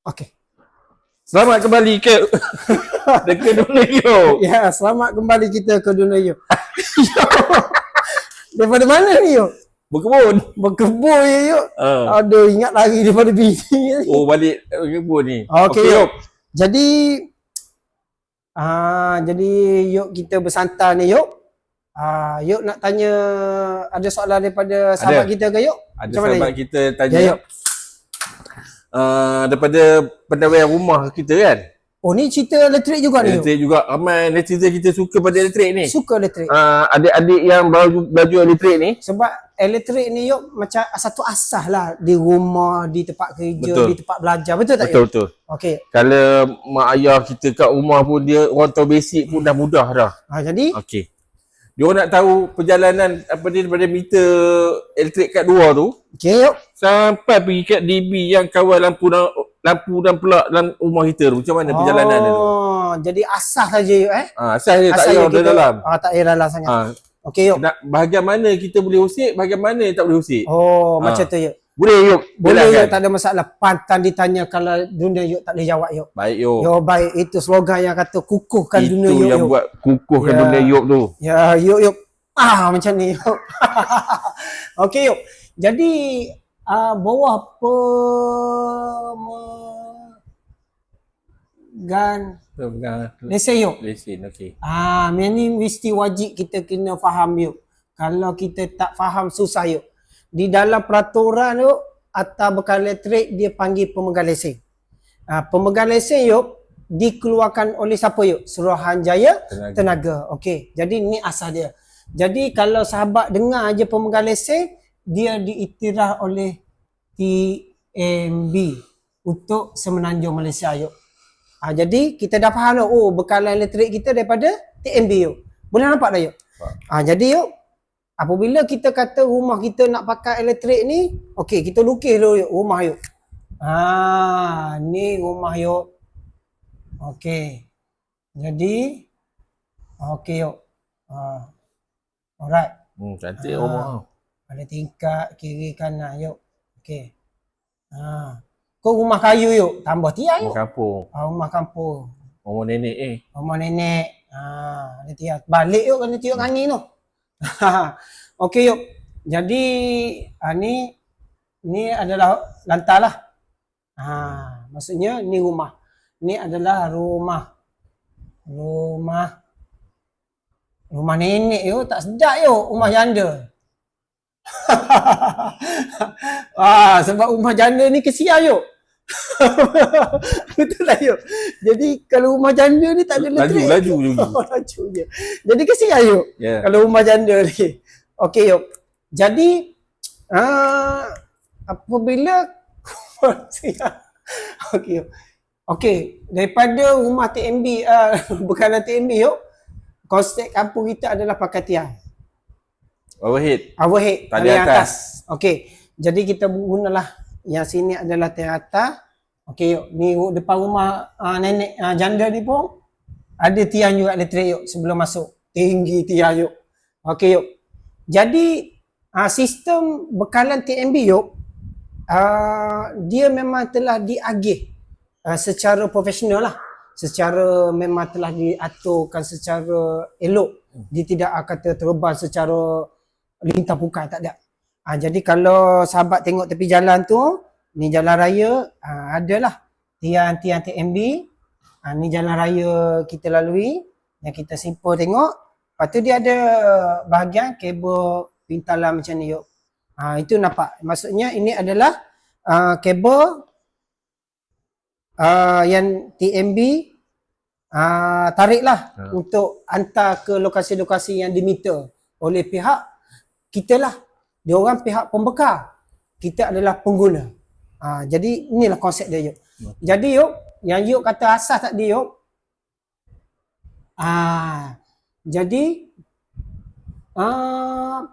Okey. Selamat kembali ke Dekat dunia yo. Ya, selamat kembali kita ke dunia you. daripada mana ni yuk? Berkebun. Berkebun ya yuk. Uh. Aduh, ingat lagi daripada bini. Oh balik berkebun ni. Okey, Okey, yuk. Jadi ah jadi yuk kita bersantai ni yuk. Ah yuk nak tanya ada soalan daripada sahabat kita ke yuk? Ada Macam mana, sahabat kita tanya Ya, yuk. Uh, daripada pendawai rumah kita kan. Oh ni cerita elektrik juga ni. Elektrik juga ramai netizen kita suka pada elektrik ni. Suka elektrik. Uh, adik-adik yang baju baju elektrik ni Sebab elektrik ni yuk macam satu asas lah di rumah, di tempat kerja, Betul. di tempat belajar. Betul tak betul yuk? betul. Okey. Kalau mak ayah kita kat rumah pun dia orang tahu basic pun dah mudah dah. Ha, jadi Okey. Dia nak tahu perjalanan apa dia daripada meter elektrik kat luar tu okey yuk. sampai pergi kat DB yang kawal lampu dan lampu dan pelak dalam rumah kita tu. Macam mana perjalanan dia tu? Oh, jadi asas saja yuk eh. Ha, asal dia tak payah ada dalam. Ah tak payah dalam sangat. Ha, Okey yuk. nak bahagian mana kita boleh usik, bahagian mana yang tak boleh usik. Oh, Ah. macam tu yuk. Boleh yuk. Boleh yuk, tak ada masalah. Pantan ditanya kalau dunia yuk tak boleh jawab yuk. Baik yuk. Yo baik, itu slogan yang kata kukuhkan Itu dunia yuk. yang yuk. buat kukuhkan Ya. dunia yuk tu. Ya, yuk yuk. Ah, macam ni yuk. Okey yuk. Jadi uh, bawah pemegan lesen yuk. Lesen, okey. Ah, yang ni mesti wajib kita kena faham yuk. Kalau kita tak faham susah yuk. Di dalam peraturan yuk atau bekal elektrik dia panggil pemegang lesen. Ah, pemegang lesen yuk dikeluarkan oleh siapa yuk? Suruhanjaya Tenaga. Tenaga. Okey. Jadi ni asal dia. Jadi kalau sahabat dengar aja pemegang lesen dia diiktiraf oleh TMB untuk Semenanjung Malaysia yuk. Ha, jadi kita dah faham dah, oh bekalan elektrik kita daripada TMB yuk. Boleh nampak dah yuk? Ha, jadi yuk, apabila kita kata rumah kita nak pakai elektrik ni, okey kita lukis dulu yuk, rumah yuk. Ha, ni rumah yuk. Okey. Jadi, okey yuk. Ha. Alright. Hmm, cantik Ah. rumah. tu. Ada tingkat kiri kanan yuk. Okey. Ha. Kau rumah kayu yuk, tambah tiang yuk. Rumah kampung. Ha, rumah kampung. Rumah nenek eh. Rumah nenek. Ha, ada tiang. Balik yuk kena tiup angin tu. Okey yuk. Jadi ha, ni ni adalah lantai lah. Ha, maksudnya ni rumah. Ni adalah rumah. Rumah. Rumah nenek yuk tak sedap yuk. Rumah janda. ah, sebab rumah janda ni kesian yuk. Betul lah yuk. Jadi kalau rumah janda ni tak ada Laju, elektrik. laju je. Oh, laju je. Jadi kesian yuk. Ya. Kalau rumah janda ni. Okey yuk. Jadi uh, apabila Okey yuk. Okey, daripada rumah TMB uh, bekalan TMB yuk. Konsep kampung kita adalah pakai tiang. Overhead. Overhead tali atas. atas. Okey. Jadi kita gunalah yang sini adalah tiang atas. Okey, ni depan rumah uh, nenek uh, janda ni pun ada tiang juga elektrik yuk sebelum masuk. Tinggi tiang yuk. Okey yuk. Jadi uh, sistem bekalan TMB yuk uh, dia memang telah diagih uh, secara profesional lah. Secara memang telah diaturkan secara elok. Dia tidak akan terterbang secara lintah pukai tak ada. Ha, jadi kalau sahabat tengok tepi jalan tu, ni jalan raya, ha, adalah tiang-tiang TMB. Ha, ni jalan raya kita lalui yang kita simple tengok. Lepas tu dia ada bahagian kabel pintalan macam ni yuk. Ha, itu nampak. Maksudnya ini adalah uh, kabel uh, yang TMB uh, tariklah Ha. untuk hantar ke lokasi-lokasi yang diminta oleh pihak kita lah. Dia orang pihak pembekal. Kita adalah pengguna. Ha, jadi inilah konsep dia yuk. Jadi yuk, yang yuk kata asas tadi yuk. Ah, jadi ah,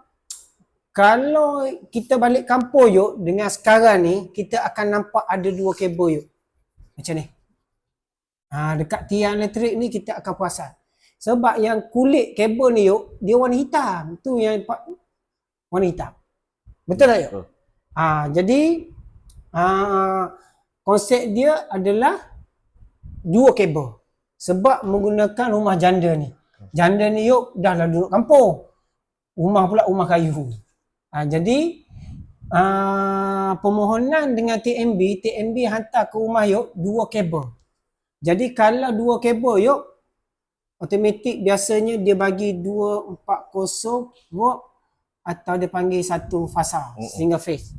kalau kita balik kampung yuk dengan sekarang ni kita akan nampak ada dua kabel yuk. Macam ni. Ha, dekat tiang elektrik ni kita akan perasan. Sebab yang kulit kabel ni yuk, dia warna hitam. Tu yang hitam. Betul tak? Betul. Ha, jadi ah, konsep dia adalah dua kabel. Sebab menggunakan rumah janda ni. Janda ni yuk dah lah duduk kampung. Rumah pula rumah kayu. Ha, jadi uh, permohonan dengan TMB, TMB hantar ke rumah yuk dua kabel. Jadi kalau dua kabel yuk automatik biasanya dia bagi 240 volt atau dia panggil satu fasa Mm-mm. single phase.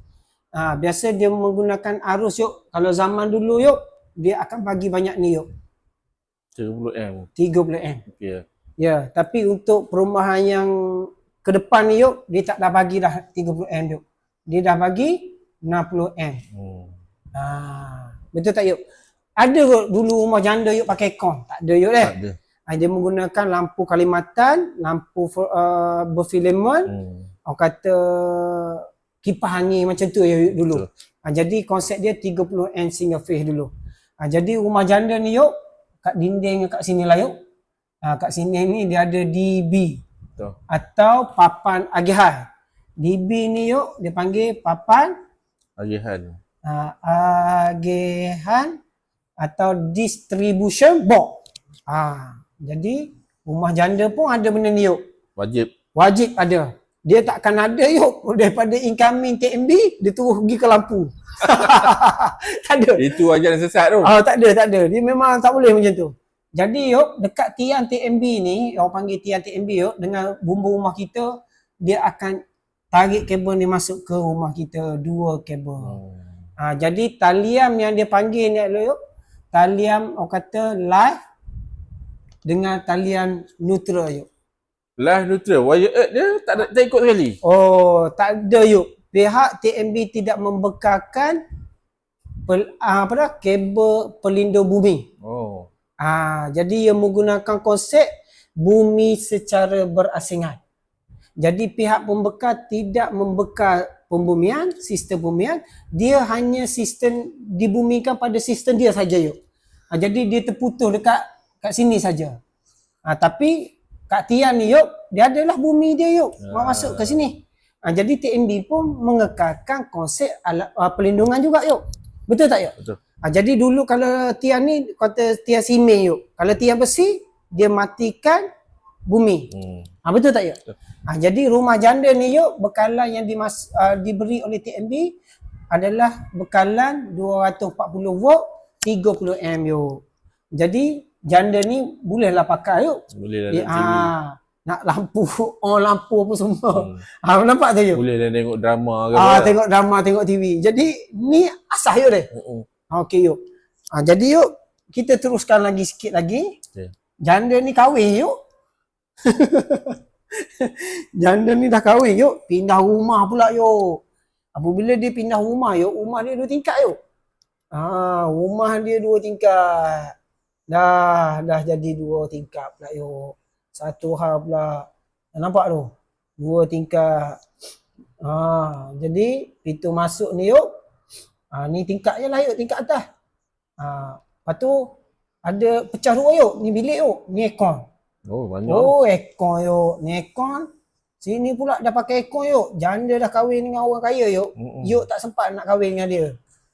Ha, biasa dia menggunakan arus yuk. Kalau zaman dulu yuk dia akan bagi banyak ni yuk. 30M. 30M. Okey. Ya, tapi untuk perumahan yang ke depan ni yuk dia tak dah bagi dah 30M yuk. Dia dah bagi 60M. Hmm. Ha, betul tak yuk? Ada kot dulu rumah janda yuk pakai kon. Tak ada yuk eh. Tak ada. Ha, dia menggunakan lampu kalimatan, lampu uh, berfilament, Hmm. Orang kata kipas angin macam tu ya dulu. Betul. Ha, jadi konsep dia 30N single phase dulu. Ha, jadi rumah janda ni yuk, kat dinding kat sini lah yuk. Ha, kat sini ni dia ada DB Betul. atau papan agihan. DB ni yuk dia panggil papan Agihan. uh, agihan atau distribution box. Ha, jadi rumah janda pun ada benda ni yuk. Wajib. Wajib ada. Dia takkan ada yuk daripada incoming TMB dia terus pergi ke lampu. tak ada. Itu ajaran sesat tu. Ah tak ada tak ada. Dia memang tak boleh macam tu. Jadi yuk dekat tiang TMB ni orang panggil tiang TMB yuk dengan bumbu rumah kita dia akan tarik kabel ni masuk ke rumah kita dua kabel. Hmm. Ha, jadi taliam yang dia panggil ni yuk, taliam orang kata live dengan talian neutral yuk. Lah neutral. Wire earth dia tak, ada, tak ikut sekali. Oh, tak ada yuk. Pihak TMB tidak membekalkan pel, ah, apa dah kabel pelindung bumi. Oh. Ah, jadi ia menggunakan konsep bumi secara berasingan. Jadi pihak pembekal tidak membekal pembumian, sistem bumian, dia hanya sistem dibumikan pada sistem dia saja yuk. Ah, jadi dia terputus dekat kat sini saja. Ah, tapi kat tiang ni yuk, dia adalah bumi dia yuk. Mau Ah. masuk ke sini. Ah, jadi TMB pun mengekalkan konsep alat, ah, perlindungan juga yuk. Betul tak yuk? Betul. Ah, jadi dulu kalau tiang ni kata tiang simen yuk. Kalau tiang besi dia matikan bumi. Hmm. Ah, betul tak yuk? Betul. Ah, jadi rumah janda ni yuk bekalan yang dimas, ah, diberi oleh TMB adalah bekalan 240 volt 30 am yuk. Jadi janda ni bolehlah pakai yuk. Boleh dah Dia, tengok TV. ah, nak lampu, on lampu apa semua. Hmm. Ah, nampak tak yuk? Boleh dah tengok drama ke Ah, apa. tengok drama, tengok TV. Jadi ni asah yuk deh. Hmm. Ah, Okey yuk. Ah, jadi yuk kita teruskan lagi sikit lagi. Okey. Janda ni kahwin yuk. Janda ni dah kahwin yuk. Pindah rumah pula yuk. Apabila dia pindah rumah yuk, rumah dia dua tingkat yuk. Ah, rumah dia dua tingkat. Dah, dah jadi dua tingkat pula yuk. Satu hal pula. Dah nampak tu? Dua tingkat. Ah, jadi pintu masuk ni yuk. Ah, ni tingkat je lah yuk, tingkat atas. Ah, lepas tu ada pecah dua yuk. Ni bilik yuk. Ni aircon. Oh, banyak. Oh, aircon yuk. Ni aircon. Sini pula dah pakai aircon yuk. Janda dah kahwin dengan orang kaya yuk. Mm-mm. Yuk tak sempat nak kahwin dengan dia.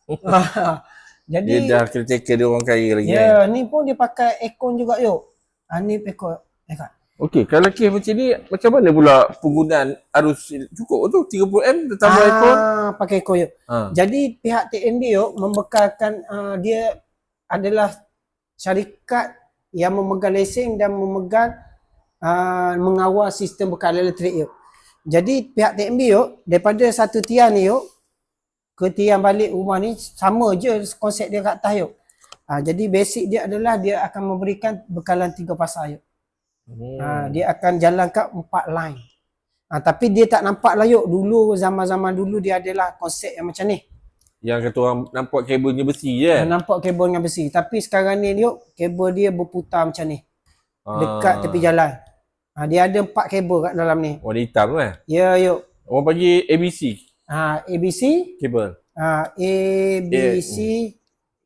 Ah, Dia Jadi dah caretaker dia orang kaya lagi kan. ya, ni pun dia pakai aircon juga yuk. Ah, ni aircon. Aircon. Okey, kalau kes macam ni, macam mana pula penggunaan arus cukup tu? 30M tambah ah, aircon? pakai aircon yuk. Ha. Jadi pihak TMB yuk membekalkan uh, dia adalah syarikat yang memegang lesen dan memegang uh, mengawal sistem bekalan elektrik yuk. Jadi pihak TMB yuk daripada satu tiang ni yuk ke tiang balik rumah ni sama je konsep dia kat atas yuk. Uh, jadi basic dia adalah dia akan memberikan bekalan tiga pasar yuk. Hmm. Ha, dia akan jalankan empat line. Ha, tapi dia tak nampak lah yuk. Dulu zaman-zaman dulu dia adalah konsep yang macam ni. Yang kata orang nampak kabelnya besi je. Yeah. Nampak kabel dengan besi. Tapi sekarang ni yuk, kabel dia berputar macam ni. Dekat Ah. tepi jalan. Ha, dia ada empat kabel kat dalam ni. Warna hitam tu eh. Ya yuk. Orang panggil ABC Ha, ABC. kabel. Ha, ABC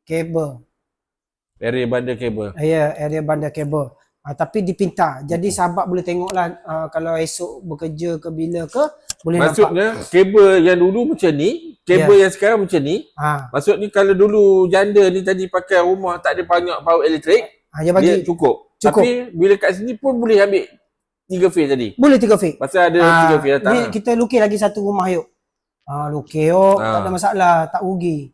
kabel. Area bandar kabel. Ya, area bandar kabel. Ha, tapi dipintar. Jadi sahabat boleh tengok lah uh, kalau esok bekerja ke bila ke boleh nampak. Maksudnya kabel yang dulu macam ni, kabel yang sekarang macam ni, Ha, maksud ni kalau dulu janda ni tadi pakai rumah tak ada banyak power elektrik, ha dia dia bagi cukup. Cukup. Tapi bila kat sini pun boleh ambil tiga phase tadi. boleh tiga fik. Pasal ada Ah, tiga phase datang. ni kita lukis lagi satu rumah yuk. Ah lukis yuk, Ah. tak ada masalah, tak rugi.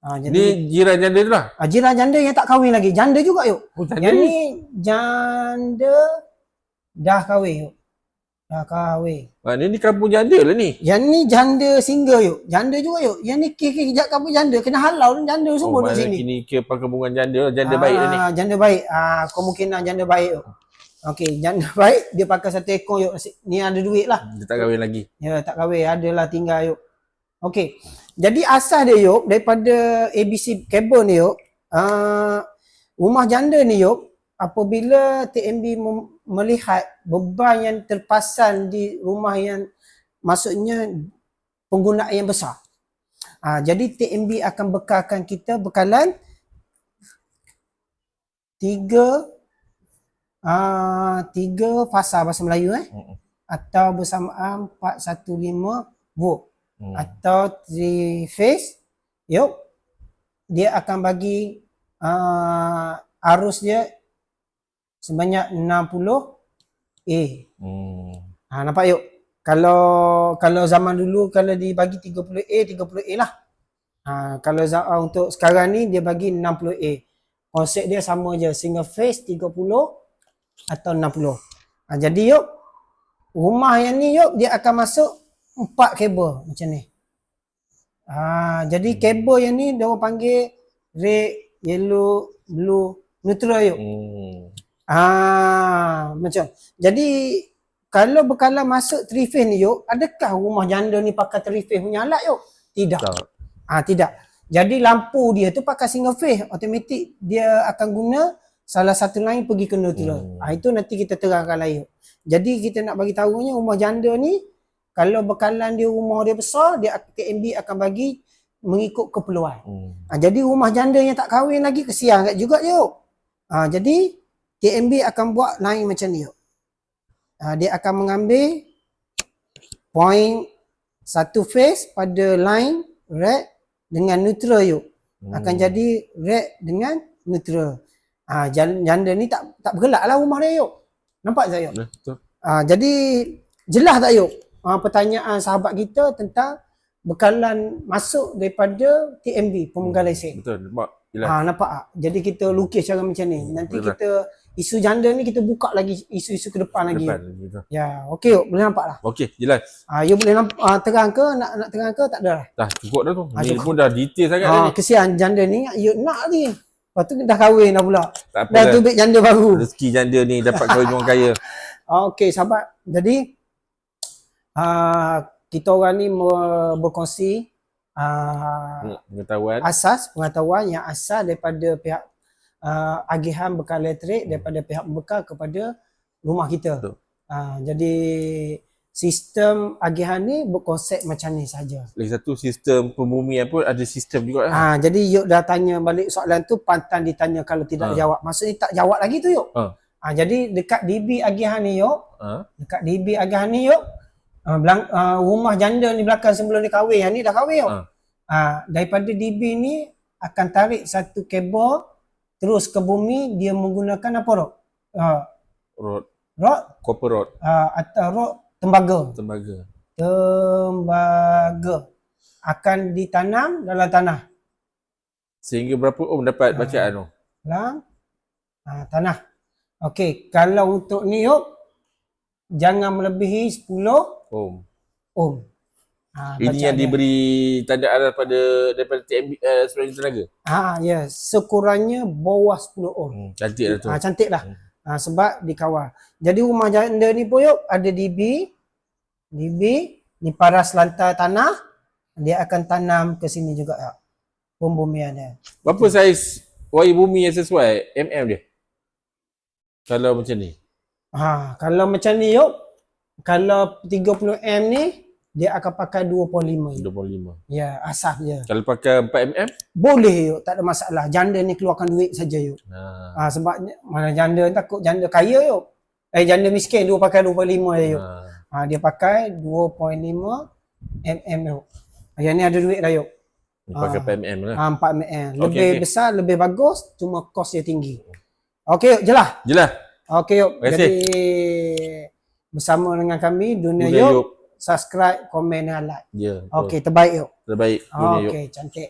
Ah jadi Ni jiran janda tu lah. ah, jiran janda yang tak kahwin lagi, janda juga yuk. Oh, Yang ni. ni janda dah kahwin yuk. Dah kahwin. Ha, ni, ni kampung janda lah ni. Yang ni janda single yuk. Janda juga yuk. Yang ni kira kejap kamu janda kena halau dan janda semua Oh, duduk mana sini. kini kira perkembangan janda lah. Janda baik lah ni. Ah, Janda baik. Ah kemungkinan janda baik yuk. Okey, janda baik dia pakai satu ekor yuk. Ni ada duit lah. Dia tak kahwin lagi. Ya, tak kahwin. Adalah tinggal yuk. Okey. Jadi asas dia yuk daripada ABC kabel ni yuk. Uh, rumah janda ni yuk apabila TMB melihat beban yang terpasang di rumah yang maksudnya penggunaan yang besar. Ah, jadi TMB akan bekalkan kita bekalan tiga ah tiga fasa bahasa Melayu eh atau bersamaan 415 volt Hmm. atau three phase yuk dia akan bagi uh, arus dia sebanyak 60 A. Hmm. Ha nampak yuk. Kalau kalau zaman dulu kalau dibagi 30 A 30 A lah. Ha kalau uh, untuk sekarang ni dia bagi 60 A. Konsep dia sama je single phase 30 atau 60. Ha, jadi yuk rumah yang ni yuk dia akan masuk empat kabel macam ni. Ha jadi kabel yang ni dia orang panggil red, yellow, blue, neutral yuk. Hmm. Ah, macam. Jadi kalau bekalan masuk three phase ni yuk, adakah rumah janda ni pakai three phase punya alat yuk? Tidak. Tak. Ah, tidak. Jadi lampu dia tu pakai single phase, automatik dia akan guna salah satu line pergi ke neutral. Hmm. Ah, itu nanti kita terangkan lain. yuk. Jadi kita nak bagi tahunya rumah janda ni kalau bekalan dia rumah dia besar, dia TMB akan bagi mengikut keperluan. Hmm. Ha, jadi rumah janda yang tak kahwin lagi kesian kat juga dia. Ha, jadi TMB akan buat lain macam ni. Ha, dia akan mengambil point satu phase pada line red dengan neutral yuk. Akan Hmm. jadi red dengan neutral. Ha, jan- janda ni tak tak bergelak lah rumah dia yuk. Nampak tak yuk? Betul. Ha, jadi jelas tak yuk? Ha, pertanyaan sahabat kita tentang bekalan masuk daripada TMB, pemegang lesen. Betul. Nampak. Ha, nampak tak? Jadi kita lukis cara macam ni. Nanti Betul. kita isu janda ni kita buka lagi isu-isu ke depan lagi. Depan. Ya, okey boleh nampak lah. Okey, jelas. Ha, you boleh nampak ha, terang ke nak nak terang ke tak ada lah. Dah cukup dah tu. Ah, Ni cukup. pun dah detail sangat dah Ha, ni. kesian janda ni you nak ni. Lepas tu dah kahwin dah pula. Tak apa Dah dah. tubik janda baru. Rezeki janda ni dapat kahwin orang kaya. Okey sahabat. Jadi uh, kita orang ni berkongsi uh, Hmm, Pengetahuan. asas pengetahuan yang asal daripada pihak uh, agihan bekal elektrik daripada pihak bekal kepada rumah kita. Betul. Uh, jadi sistem agihan ni berkonsep macam ni saja. Lagi satu sistem pembumian pun ada sistem juga. Ah jadi Yuk dah tanya balik soalan tu pantang ditanya kalau tidak Ah. jawab. Maksudnya tak jawab lagi tu Yuk. Ah. Ah jadi dekat DB agihan ni Yuk, Ha? dekat DB agihan ni Yuk, ah, belang, ah, rumah janda ni belakang sebelum dia kahwin, yang ni dah kahwin. Ah. Ah daripada DB ni akan tarik satu kabel terus ke bumi dia menggunakan apa Rok? Ah, Rod. rod Copper rod. ah, atau rod tembaga. Tembaga. Tembaga akan ditanam dalam tanah. Sehingga berapa om dapat Ah. bacaan tu? dalam ha, tanah. Okey, kalau untuk ni yuk jangan melebihi 10 Om. ohm. Ha, Ini yang diberi tanda arah pada daripada TMB uh, Serangan Tenaga. Ha, ya, sekurangnya bawah 10 ohm. Hmm, cantik dah tu. Ha, cantik lah. Hmm. Ha, sebab dikawal. Jadi rumah janda ni yuk ada DB. DB, ni paras lantai tanah. Dia akan tanam ke sini juga ya. Pembumian dia. Berapa saiz wayar bumi yang sesuai MM dia? Kalau macam ni. Ha, kalau macam ni yuk, kalau 30M ni, dia akan pakai 2.5 yuk. 25. Ya, asas je. Kalau pakai 4mm? Boleh yuk, tak ada masalah. Janda ni keluarkan duit saja yuk. Ha. Ha, sebab mana janda takut janda kaya yuk. Eh janda miskin dia pakai 2.5 je yuk. Ha. Ha, dia pakai 2.5 mm yuk. Yang ni ada duit dah yuk. Pakai Ah. PMM lah. Ah, 4 mm. Lebih Okey, okey. besar, lebih bagus, cuma kos dia tinggi. Okey, yuk, jelah. Jelas. Okey, yuk. Terima kasih. Jadi bersama dengan kami Dunia Yuk. subscribe, komen dan like. Ya. Okey, terbaik yuk. Terbaik dunia yuk. Okey, cantik.